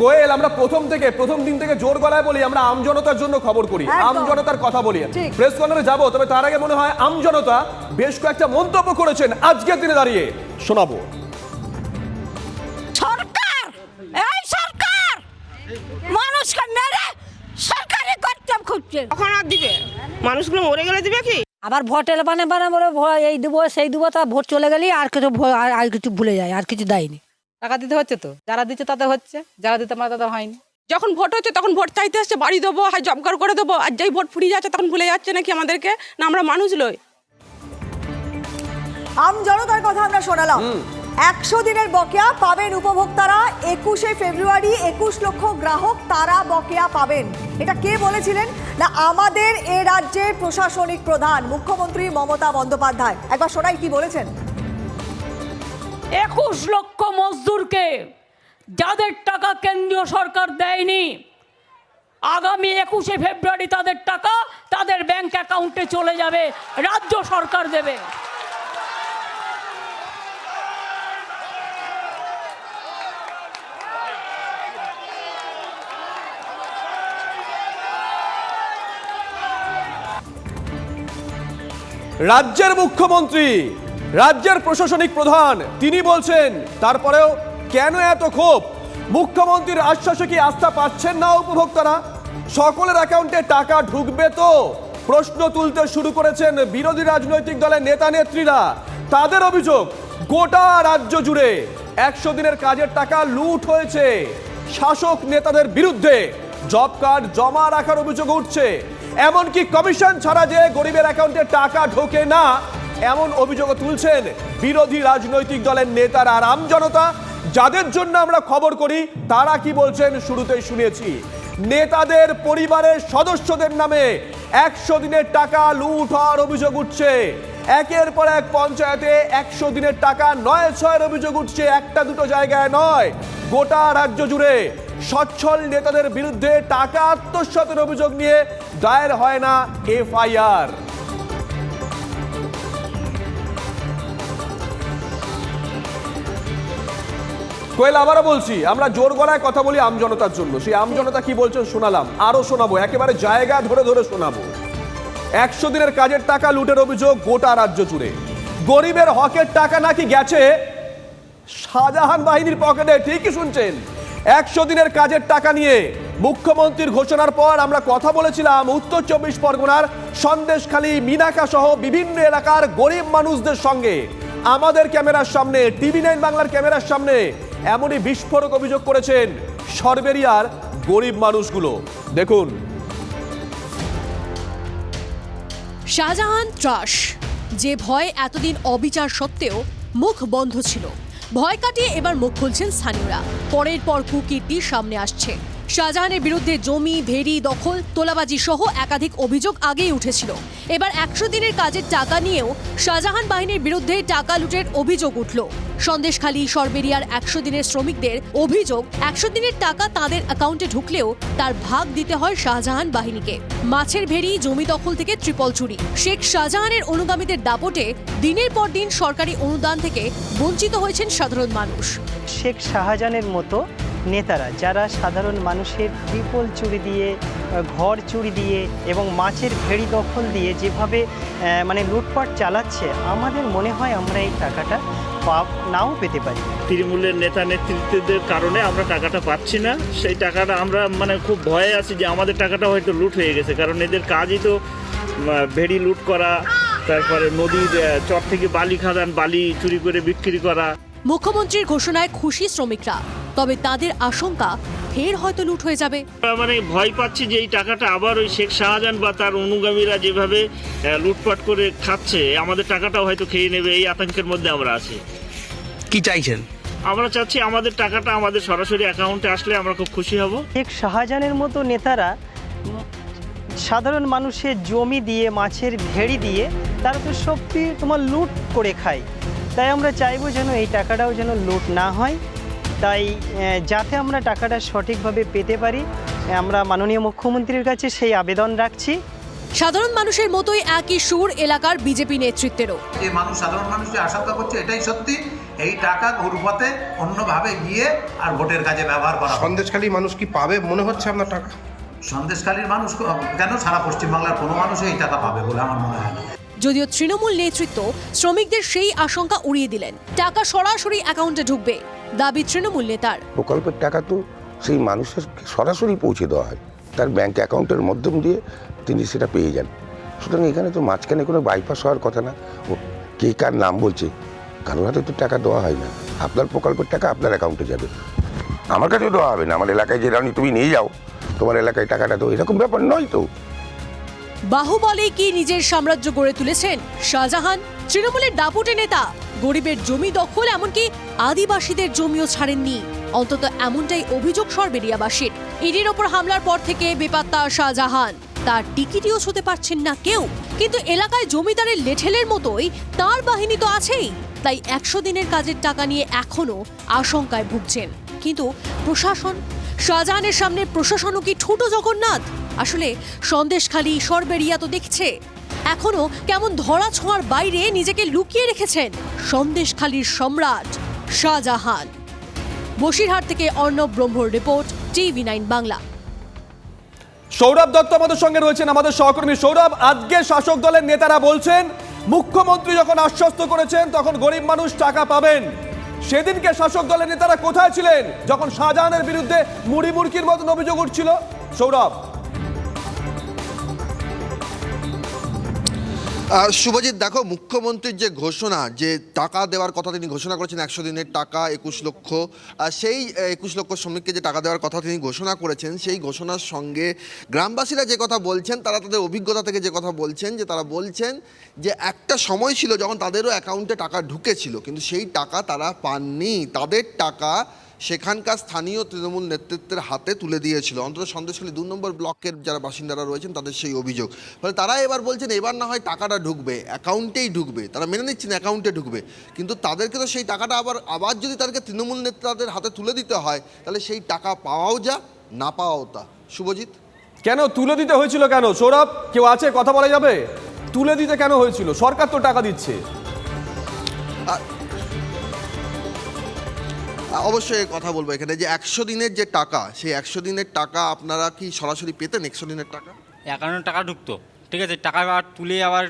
কোয়েল আমরা প্রথম থেকে প্রথম দিন থেকে জোর গলায় বলি আমরা আমজনতার জন্য খবর করি। আমজনতার কথা বলি। প্রেস কর্নারে যাব তবে তার আগে মনে হয় আমজনতা বেশ কয়েকটা মন্তব্য করেছেন আজকের দিনে দাঁড়িয়ে। শোনাবো। সরকার! এই সরকার! মানুষকে মেরে সরকারি কর্তব্য খুঁজছে। কখন আর দিবে? মানুষগুলো মরে গেলে দিবে কি? আবার ভোটের বানে বানে বলে এই দেবো সেই দেবো তা ভোট চলে গেলে আর কিছু ভো- আর- আর কিছু ভুলে যায় আর কিছু দেয়নি। টাকা দিতে হচ্ছে তো? যারা দিচ্ছে তাদের হচ্ছে যারা দিতে পারে তাদের হয়নি। যখন ভোট হচ্ছে তখন ভোট চাইতে আসছে বাড়ি দেবো হয় জব কার্ড করে দেবো আর যেই ভোট ফুরিয়ে যাচ্ছে তখন ভুলে যাচ্ছে নাকি আমাদেরকে? না আমরা মানুষ লই আম জনতার কথা আমরা শোনালাম। একশো দিনের বকেয়া পাবেন উপভোক্তারা। একুশে ফেব্রুয়ারি একুশ লক্ষ গ্রাহক তারা বকেয়া পাবেন। এটা কে বলেছিলেন? না আমাদের এ রাজ্যের প্রশাসনিক প্রধান মুখ্যমন্ত্রী মমতা বন্দ্যোপাধ্যায়। একবার শোনাই কি বলেছেন? একুশ লক্ষ মজদুরকে যাদের টাকা কেন্দ্রীয় সরকার দেয়নি, আগামী একুশে ফেব্রুয়ারি তাদের টাকা তাদের ব্যাংক অ্যাকাউন্টে চলে যাবে, রাজ্য সরকার দেবে। রাজ্যের মুখ্যমন্ত্রী রাজ্যের প্রশাসনিক প্রধান, তিনি বলছেন, তারপরেও কেন এত ক্ষোভ? মুখ্যমন্ত্রীর আশ্বাসে কি আস্থা পাচ্ছেন না উপভোক্তারা? সকলের অ্যাকাউন্টে টাকা ঢুকবে তো? প্রশ্ন তুলতে শুরু করেছেন বিরোধী রাজনৈতিক দলের নেতা নেত্রীরা। তাদের অভিযোগ, গোটা রাজ্য জুড়ে একশো দিনের কাজের টাকা লুট হয়েছে। শাসক নেতাদের বিরুদ্ধে জব কার্ড জমা রাখার অভিযোগ উঠছে। এমনকি কমিশন ছাড়া যে গরিবের অ্যাকাউন্টে টাকা ঢোকে না এমন অভিযোগও তুলছেন বিরোধী রাজনৈতিক দলের নেতারা। আর আমজনতা যাদের জন্য আমরা খবর করি, তারা কি বলছেন শুরুতেই শুনেছি। নেতাদের পরিবারের সদস্যদের নামে একশো দিনের টাকা লুট হওয়ার অভিযোগ উঠছে। একের পর এক পঞ্চায়েতে একশো দিনের টাকা নয় ছয়ের অভিযোগ উঠছে। একটা দুটো জায়গায় নয়, গোটা রাজ্য জুড়ে সচ্ছল নেতাদের বিরুদ্ধে টাকা আত্মসাতের অভিযোগ নিয়ে দায়ের হয় না এফআইআর। কোয়েল আবারও বলছি, আমরা জোর গলায় কথা বলি আমজনতার জন্য। সেই আমজনতা কি বলছেন শোনালাম আরও শোনাবো, একেবারে জায়গা ধরে ধরে শোনাবো। একশো দিনের কাজের টাকা, লুটের অভিযোগ গোটা রাজ্য জুড়ে। গরিবের হকের টাকা নাকি গেছে? শাহজাহান বাহিনীর পকেটে, ঠিকই শুনছেন। একশো দিনের কাজের টাকা নিয়ে মুখ্যমন্ত্রীর ঘোষণার পর আমরা কথা বলেছিলাম উত্তর চব্বিশ পরগনার সন্দেশখালী, মিনাকা সহ বিভিন্ন এলাকার গরিব মানুষদের সঙ্গে। আমাদের ক্যামেরার সামনে, টিভি নাইন বাংলার ক্যামেরার সামনে এমনই বিস্ফোরক অভিযোগ করেছেন সরবেরিয়ার গরিব মানুষগুলো। দেখুন। শাহজাহান ত্রাস, যে ভয় এতদিন অবিচার সত্ত্বেও মুখ বন্ধ ছিল। ভয় কাটিয়ে এবার মুখ খুলছেন স্থানীয়রা। পরের পর কুকীর্তি সামনে আসছে। শাহজাহানের বিরুদ্ধে জমি, ভেড়ি, দখল, তোলাবাজি সহ একাধিক অভিযোগ আগেই উঠেছিল। এবার একশো দিনের কাজের টাকা নিয়েও শাহজাহান বাহিনীর বিরুদ্ধে টাকা লুটের অভিযোগ উঠল। সন্দেশখালী, সরবেরিয়ার একশো দিনের শ্রমিকদের অভিযোগ, একশো দিনের টাকা তাদের অ্যাকাউন্টে ঢুকলেও তার ভাগ দিতে হয় শাহজাহান বাহিনীকে। মাছের ভেড়ি, জমি দখল থেকে ত্রিপল চুরি। শেখ শাহজাহানের অনুগামীদের দাপটে দিনের পর দিন সরকারি অনুদান থেকে বঞ্চিত হয়েছেন সাধারণ মানুষ। শেখ শাহজাহানের মতো নেতারা, যারা সাধারণ মানুষের ট্রিপল চুরি দিয়ে, ঘর চুরি দিয়ে এবং মাছের ভেড়ি দখল দিয়ে যেভাবে মানে লুটপাট চালাচ্ছে, আমাদের মনে হয় আমরা এই টাকাটা পাপ নাও পেতে পারি। তৃণমূলের নেতা নেতৃত্বদের কারণে আমরা টাকাটা পাচ্ছি না। সেই টাকাটা আমরা মানে খুব ভয়ে আছি যে আমাদের টাকাটা হয়তো লুট হয়ে গেছে, কারণ এদের কাজই তো ভেড়ি লুট করা, তারপরে নদীর চর থেকে বালি খাদান, বালি চুরি করে বিক্রি করা। মুখ্যমন্ত্রীর ঘোষণায় খুশি শ্রমিকরা তবে তাদের আশঙ্কা ফের হয়তো লুট হয়ে যাবে। মানে ভয় পাচ্ছি যে এই টাকাটা আবার ওই শেখ শাহজাহান বা তার অনুগামীরা যেভাবে লুটপাট করে খাচ্ছে আমাদের টাকাটাও হয়তো খেয়ে নেবে এই আতঙ্কের মধ্যে আমরা আছি। কি চাইছেন? আমরা চাচ্ছি আমাদের টাকাটা আমাদের সরাসরি অ্যাকাউন্টে আসলে আমরা খুব খুশি হব। শেখ শাহজাহানের মতো নেতারা সাধারণ মানুষের জমি দিয়ে মাছের ভেড়ি দিয়ে তারা তো সত্যি তোমার লুট করে খায়। তাই আমরা চাইব যেন এই টাকাটাও যেন লুট না হয়। তাই যাতে আমরা টাকাটা সঠিকভাবে পেতে পারি আমরা মাননীয় মুখ্যমন্ত্রীর কাছে সেই আবেদন রাখছি। সাধারণ মানুষের মতোই একই সুর এলাকার বিজেপি নেতৃত্বেরও। যে মানুষ সাধারণ মানুষ যে আশঙ্কা করছে এটাই সত্যি। এই টাকা ঘুরপথে অন্যভাবে গিয়ে আর ভোটের কাজে ব্যবহার করা। সন্দেশখালী মানুষ কি পাবে? মনে হচ্ছে আপনার টাকা। সন্দেশখালীর মানুষ কেন সারা পশ্চিমবাংলার কোনো মানুষই এই টাকা পাবে বলে আমার মনে হয় না। যদিও তৃণমূল নেতৃত্ব শ্রমিকদের সেই আশঙ্কা উড়িয়ে দিলেন। টাকা সরাসরি অ্যাকাউন্টে ঢুকবে, দাবি তৃণমূল নেতার। প্রকল্পের টাকা তো সেই মানুষের সরাসরি পৌঁছে দেওয়া হয়। তার ব্যাংক অ্যাকাউন্টের মাধ্যম দিয়ে তিনি সেটা পেয়ে যান। সুতরাং এখানে তো মাঝখানে কোনো বাইপাস হওয়ার কথা না। কে কার নাম বলছে? কারোর হাতে তো টাকা দেওয়া হয় না। আপনার প্রকল্পের টাকা আপনার অ্যাকাউন্টে যাবে। আমার কাছেও দেওয়া হবে না। আমার এলাকায় যে রানি তুমি নিয়ে যাও। তোমার এলাকায় টাকাটা তো এরকম ব্যাপার নয় তো। বাহুবলে কি নিজের সাম্রাজ্য গড়ে তুলেছেন? শাহজাহান, তৃণমূলের দাপুটে নেতা, গরিবের জমি দখল, এমনকি আদিবাসীদের জমিও ছাড়েননি। অন্তত এমনটাই অভিযোগ সরবেরিয়াবাসীর। ইডির ওপর হামলার পর থেকে বেপাত্তা শাহজাহান। তার টিকিটিও ছুতে পারছেন না কেউ। কিন্তু এলাকায় জমিদারের লেঠেলের মতোই তার বাহিনী তো আছেই। তাই একশো দিনের কাজের টাকা নিয়ে এখনও আশঙ্কায় ভুগছেন। কিন্তু প্রশাসন শাহজাহানের সামনে প্রশাসনও কি ঠুটো জগন্নাথ? আসলে সন্দেশখালী সরবেরিয়া তো দেখছে। এখনও কেমন ধরা ছোঁয়ার বাইরে নিজেকে লুকিয়ে রেখেছেন সন্দেশখালীর সম্রাট শাহজাহান। বসিরহাট থেকে Arnab ব্রহ্মর report, TV nine Bangla. Sourav Dutta আমাদের সঙ্গে রয়েছেন, আমাদের সহকর্মী সৌরভ। আজকে শাসক দলের নেতারা বলছেন, মুখ্যমন্ত্রী যখন আশ্বস্ত করেছেন, তখন গরিব মানুষ টাকা পাবেন। সেদিনকে শাসক দলের নেতারা কোথায় ছিলেন? যখন শাহজাহানের বিরুদ্ধে মুড়ি মুড়কির মতন অভিযোগ উঠছিল, সৌরভ শুভজিৎ, দেখো, মুখ্যমন্ত্রীর যে ঘোষণা, যে টাকা দেওয়ার কথা তিনি ঘোষণা করেছেন, একশো দিনের টাকা, একুশ লক্ষ সেই একুশ লক্ষ শ্রমিককে যে টাকা দেওয়ার কথা তিনি ঘোষণা করেছেন, সেই ঘোষণার সঙ্গে গ্রামবাসীরা যে কথা বলছেন, তারা তাদের অভিজ্ঞতা থেকে যে কথা বলছেন, যে তারা বলছেন যে একটা সময় ছিল যখন তাদেরও অ্যাকাউন্টে টাকা ঢুকেছিল, কিন্তু সেই টাকা তারা পাননি। তাদের টাকা সেখানকার স্থানীয় তৃণমূল নেতৃত্বের হাতে তুলে দিয়েছিল। অন্তত সন্দেশখালী দু নম্বর ব্লকের যারা বাসিন্দারা রয়েছেন তাদের সেই অভিযোগ। ফলে তারা এবার বলছেন এবার না হয় টাকাটা ঢুকবে অ্যাকাউন্টেই ঢুকবে। তারা মেনে নিচ্ছেন অ্যাকাউন্টে ঢুকবে। কিন্তু তাদেরকে তো সেই টাকাটা আবার আবার যদি তাদেরকে তৃণমূল নেতাদের হাতে তুলে দিতে হয় তাহলে সেই টাকা পাওয়াও যা না পাওয়াও তা। শুভজিৎ? কেন? তুলে দিতে হয়েছিল কেন? সৌরভ কেউ আছে? কথা বলা যাবে? তুলে দিতে কেন হয়েছিল? সরকার তো টাকা দিচ্ছে। অবশ্যই কথা বলব এখানে যে একশো দিনের যে টাকা সেই একশো দিনের টাকা আপনারা কি সরাসরি পেতেন একশো দিনের টাকা? অ্যাকাউন্টে টাকা ঢুকতো। ঠিক আছে টাকা আবার তুলে আবার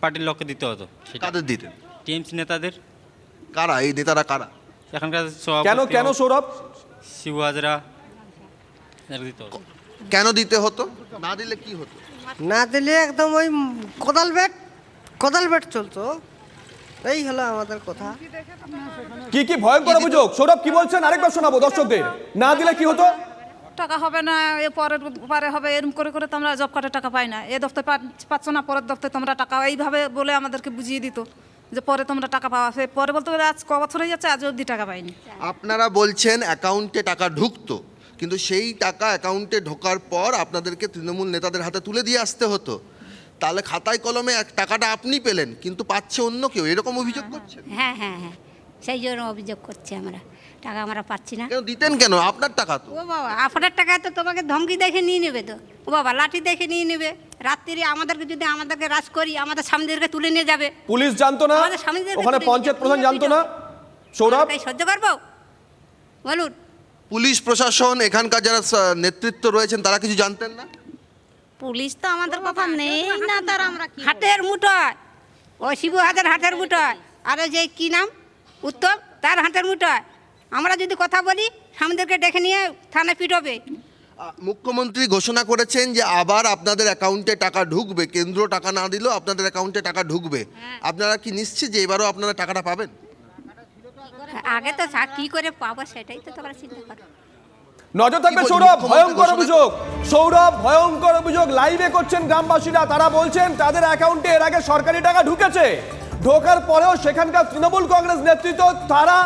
পার্টির লোককে দিতে হতো। কাদের দিতেন? টিএমসি নেতাদের। কারা? এই নেতারা কারা? এখানকার কেন কেন সৌরভ? শিবু হাজরা এদেরকে দিতে হতো। কেন দিতে হতো? না দিলে কি হতো? না দিলে একদম ওই কোদাল বেট কোদাল বেট চলতো। এই হলো আমাদের কথা। কি কি ভয়ঙ্কর অভিযোগ? সৌরভ কি বলছেন? আরেকবার শোনাবো দর্শকদের। না দিলে কি হতো? টাকা হবে না এ পরের পারে হবে এরকম করে করে তো আমরা জব কার্ডের টাকা পাই না। এ দপ্তর পাচ্ছ না পরের দপ্তরে তোমরা টাকা। এইভাবে বলে আমাদেরকে বুঝিয়ে দিত যে পরে তোমরা টাকা পাওয়া সে পরে বলতে আজ ক বছর হয়ে যাচ্ছে আজ অবধি টাকা পাইনি। আপনারা বলছেন অ্যাকাউন্টে টাকা ঢুকতো কিন্তু সেই টাকা অ্যাকাউন্টে ঢোকার পর আপনাদেরকে তৃণমূল নেতাদের হাতে তুলে দিয়ে আসতে হতো। তাহলে খাতায় কলমে এক টাকাটা আপনি পেলেন কিন্তু পাচ্ছে অন্য কেউ এরকম অভিযোগ করছেন? হ্যাঁ হ্যাঁ হ্যাঁ সেই জন্য অভিযোগ করছি আমরা টাকা আমরা পাচ্ছি না। কেন দিতেন কেন? আপনার টাকা তো। ও বাবা আপনার টাকা তো তোমাকে ধমকি দেখে নিয়ে নেবে তো। ও বাবা লাঠি দেখে নিয়ে নেবে। রাত্রি আমাদেরকে যদি আমাদেরকে রাজ করি আমাদের সামনেদেরকে তুলে নিয়ে যাবে। পুলিশ জানতো না? আমাদের স্বামীদেরকে ওখানে পঞ্চায়েত প্রধান জানতো না? সৌরভ? তাই সহ্য করব? বলুন। পুলিশ প্রশাসন এখানকার যারা নেতৃত্ব রয়েছেন তারা কিছু জানতেন না? পুলিশ তো আমাদের কথা নেই না তার আমরা হাটের মুঠোয়। ও শিবু হাতের হাটের মুঠোয়। আর যে কি নাম? উত্তম তার হাটের মুঠোয়। আমরা যদি কথা বলি সামনেদেরকে ডেকে নিয়ে থানায় পিটবে। মুখ্যমন্ত্রী ঘোষণা করেছেন যে আবার আপনাদের অ্যাকাউন্টে টাকা ঢুকবে। কেন্দ্র টাকা না দিলেও আপনাদের অ্যাকাউন্টে টাকা ঢুকবে। আপনারা কি নিশ্চিত যে এবারও আপনারা টাকাটা পাবেন? আগে তো কি করে পাবো সেটাই তো তোমরা চিন্তা করো। নজর থাকবে সৌরভ ভয়ঙ্কর অভিযোগ। সৌরভ ভয়ঙ্কর অভিযোগ। লাইভে করছেন গ্রামবাসীরা। তারা বলছেন তাদের অ্যাকাউন্টে এর আগে সরকারি টাকা ঢুকেছে। ঢোকার পরেও সেখানকার তৃণমূল কংগ্রেস নেতৃত্ব তারা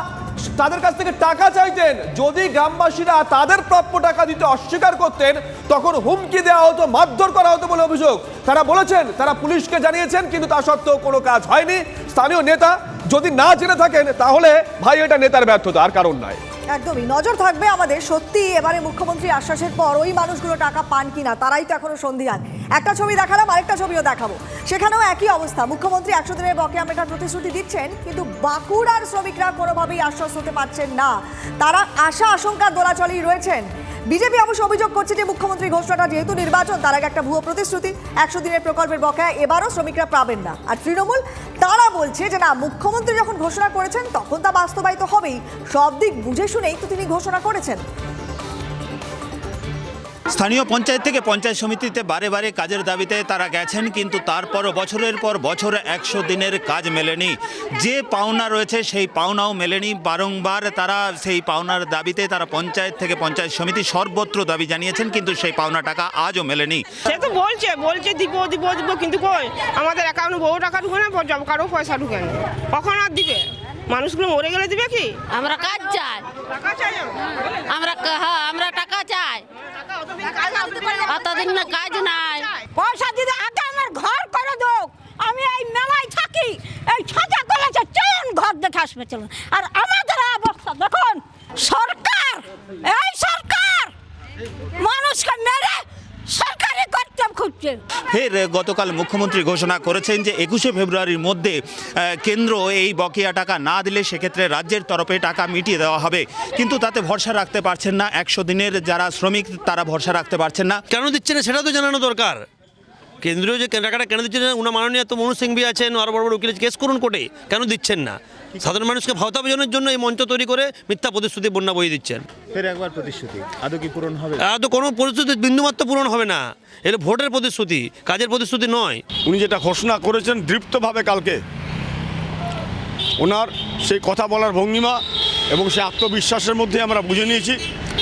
তাদের কাছ থেকে টাকা চাইতেন। যদি গ্রামবাসীরা তাদের প্রাপ্য টাকা দিতে অস্বীকার করতেন তখন হুমকি দেওয়া হতো মারধর করা হতো বলে অভিযোগ। তারা বলেছেন তারা পুলিশকে জানিয়েছেন কিন্তু তা সত্ত্বেও কোনো কাজ হয়নি। স্থানীয় নেতা যদি না জেনে থাকেন তাহলে ভাই এটা নেতার ব্যর্থতা আর কারণ নয়। একদমই। নজর থাকবে আমাদের। সত্যি, এবারে মুখ্যমন্ত্রী আশ্বাসের পর ওই মানুষগুলো টাকা পান কিনা, তারাই তো এখনও সন্ধিহান। একটা ছবি দেখালাম, আরেকটা ছবিও দেখাবো। সেখানেও একই অবস্থা। মুখ্যমন্ত্রী একশো দিনের বকেয়া মেটার প্রতিশ্রুতি দিচ্ছেন, কিন্তু বাঁকুড়ার শ্রমিকরা কোনোভাবেই আশ্বাস হতে পারছেন না। তারা আশা আশঙ্কার দোলাচলেই রয়েছেন। বিজেপি অবশ্য অভিযোগ করছে যে মুখ্যমন্ত্রী ঘোষণাটা যেহেতু নির্বাচন, তার আগে একটা ভুয়ো প্রতিশ্রুতি। একশো দিনের প্রকল্পের বকেয়া, এবারও শ্রমিকরা পাবেন না। আর তৃণমূল, তারা বলছে যে না, মুখ্যমন্ত্রী যখন ঘোষণা করেছেন, তখন তা বাস্তবায়িত হবেই। সব দিক বুঝে শুনেই তো তিনি ঘোষণা করেছেন। স্থানীয় পঞ্চায়েত থেকে পঞ্চায়েত সমিতিতে বারে বারে কাজের দাবিতে তারা গেছেন কিন্তু তারপরও বছরের পর বছর একশো দিনের কাজ মেলেনি। যে পাওনা রয়েছে সেই পাওনাও মেলেনি। বারংবার তারা সেই পাওনার দাবিতে তারা পঞ্চায়েত থেকে পঞ্চায়েত সমিতি সর্বত্র দাবি জানিয়েছেন কিন্তু সেই পাওনা টাকা আজও মেলেনি। সে তো বলছে বলছে দিব দিব দিব কিন্তু কই? আমাদের অ্যাকাউন্টে বহু টাকা ঢুকে না জব কার্ডও পয়সা ঢুকে না। কখন আর দিবে? মানুষগুলো মরে গেলে দিবে কি? আমরা কাজ চাই। টাকা চাই। আমরা হ্যাঁ আমরা টাকা চাই। অতদিন না কাজ নাই। পয়সা দিতে আগে আমার ঘর করে দোক। আমি এই মেলায় থাকি, এই সাজা করেছে চলুন, ঘর দেখে আসবে চলুন। আর আমাদের অবস্থা দেখুন, সরকার, এই সরকার, মানুষকে মেরে খুঁজছে। ফের গতকাল মুখ্যমন্ত্রী ঘোষণা করেছেন যে একুশে ফেব্রুয়ারির মধ্যে কেন্দ্র এই বকেয়া টাকা না দিলে সেক্ষেত্রে রাজ্যের তরফে টাকা মিটিয়ে দেওয়া হবে। কিন্তু তাতে ভরসা রাখতে পারছেন না। একশো দিনের যারা শ্রমিক তারা ভরসা রাখতে পারছেন না। কেন দিচ্ছে না সেটা তো জানানো দরকার। কেন্দ্রীয় যে টাকাটা কেন দিচ্ছে না উনা মাননীয় তো মনোজ সিংভি আছেন আরও বড় বড় উকিল কেস করুন কোর্টে। কেন দিচ্ছেন না? সাধারণ মানুষকে ভাওতা বোঝানোর জন্য এই মঞ্চ তৈরি করে মিথ্যা প্রতিশ্রুতি বন্যা বই দিচ্ছেন। ফের একবার প্রতিশ্রুতি। আদৌ কি পূরণ হবে? আর কোনো প্রতিশ্রুতি বিন্দুমাত্র পূরণ হবে না। এটা ভোটের প্রতিশ্রুতি কাজের প্রতিশ্রুতি নয়। উনি যেটা ঘোষণা করেছেন দৃপ্তভাবে কালকে ওনার সেই কথা বলার ভঙ্গিমা এবং সেই আত্মবিশ্বাসের মধ্যে আমরা বুঝে নিয়েছি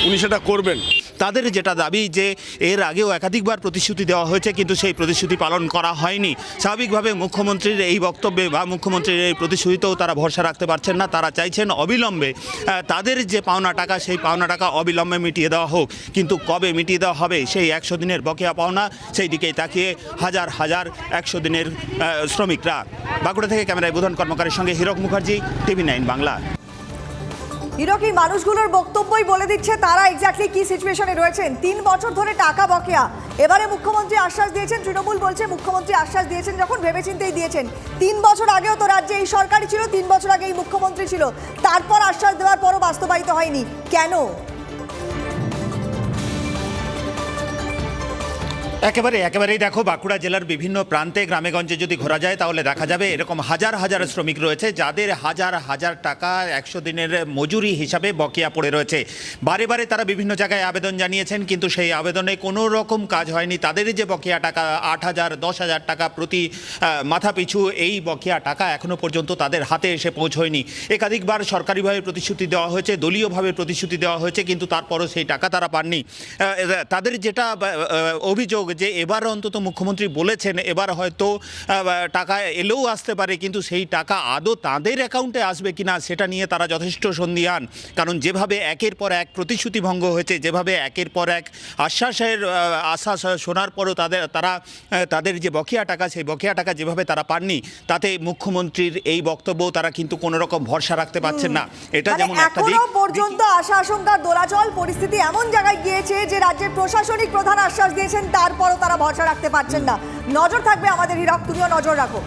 উনি সেটা করবেন। তাদের যেটা দাবি যে এর আগেও একাধিকবার প্রতিশ্রুতি দেওয়া হয়েছে, কিন্তু সেই প্রতিশ্রুতি পালন করা হয়নি। স্বাভাবিকভাবে মুখ্যমন্ত্রীর এই বক্তব্যে বা মুখ্যমন্ত্রীর এই প্রতিশ্রুতিতেও তারা ভরসা রাখতে পারছেন না। তারা চাইছেন অবিলম্বে তাদের যে পাওনা টাকা, সেই পাওনা টাকা অবিলম্বে মিটিয়ে দেওয়া হোক। কিন্তু কবে মিটিয়ে দেওয়া হবে, সেই একশো দিনের বকেয়া পাওনা, সেই দিকেই তাকিয়ে হাজার হাজার একশো দিনের শ্রমিকরা। বাঁকুড়া থেকে ক্যামেরায় বোধন কর্মকারের সঙ্গে হীরক মুখার্জি, টিভি নাইন বাংলা। এই মানুষগুলোর বক্তব্যই বলে দিচ্ছে তারা এক্স্যাক্টলি কি সিচুয়েশনে রয়েছেন। তিন বছর ধরে টাকা বকেয়া। এবারে মুখ্যমন্ত্রী আশ্বাস দিয়েছেন, তৃণমূল বলছে মুখ্যমন্ত্রী আশ্বাস দিয়েছেন যখন ভেবেচিন্তেই দিয়েছেন। তিন বছর আগেও তো রাজ্যে এই সরকারই ছিল, তিন বছর আগে এই মুখ্যমন্ত্রী ছিল। তারপর আশ্বাস দেওয়ার পরও বাস্তবায়িত হয়নি। কেন? একেবারে একেবারেই দেখো বাঁকুড়া জেলার বিভিন্ন প্রান্তে গ্রামেগঞ্জে যদি ঘোরা যায় তাহলে দেখা যাবে এরকম হাজার হাজার শ্রমিক রয়েছে যাদের হাজার হাজার টাকা একশো দিনের মজুরি হিসাবে বকেয়া পড়ে রয়েছে। বারে বারে তারা বিভিন্ন জায়গায় আবেদন জানিয়েছেন কিন্তু সেই আবেদনে কোনো রকম কাজ হয়নি। তাদের যে বকেয়া টাকা আট হাজার দশ হাজার টাকা প্রতি আহ, মাথা পিছু এই বকেয়া টাকা এখনও পর্যন্ত তাদের হাতে এসে পৌঁছয়নি। একাধিকবার সরকারিভাবে প্রতিশ্রুতি দেওয়া হয়েছে দলীয়ভাবে প্রতিশ্রুতি দেওয়া হয়েছে কিন্তু তারপরও সেই টাকা তারা পাননি। তাদের যেটা অভিযোগ যে এবার অন্তত মুখ্যমন্ত্রী বলেছেন এবার হয়তো টাকা এলেও আসতে পারে কিন্তু সেই টাকা আদৌ তাদের অ্যাকাউন্টে আসবে কিনা সেটা নিয়ে তারা যথেষ্ট সন্দিহান। কারণ যেভাবে একের পর এক প্রতিশ্রুতি ভঙ্গ হয়েছে যেভাবে একের পর এক আশ্বাসের আশ্বাস শোনার পরও তাদের তারা তাদের যে বকেয়া টাকা সেই বকেয়া টাকা যেভাবে তারা পাননি তাতে মুখ্যমন্ত্রীর এই বক্তব্য তারা কিন্তু কোনো রকম ভরসা রাখতে পারছেন না। এটা মানে যেমন একটা দিক। পর্যন্ত আশা আশঙ্কার দোলাচল পরিস্থিতি এমন জায়গায় গিয়েছে যে রাজ্যের প্রশাসনিক প্রধান আশ্বাস দিয়েছেন তারপরও তারা ভরসা রাখতে পারছেন না। নজর থাকবে আমাদের হীরক তুমিও নজর রাখো।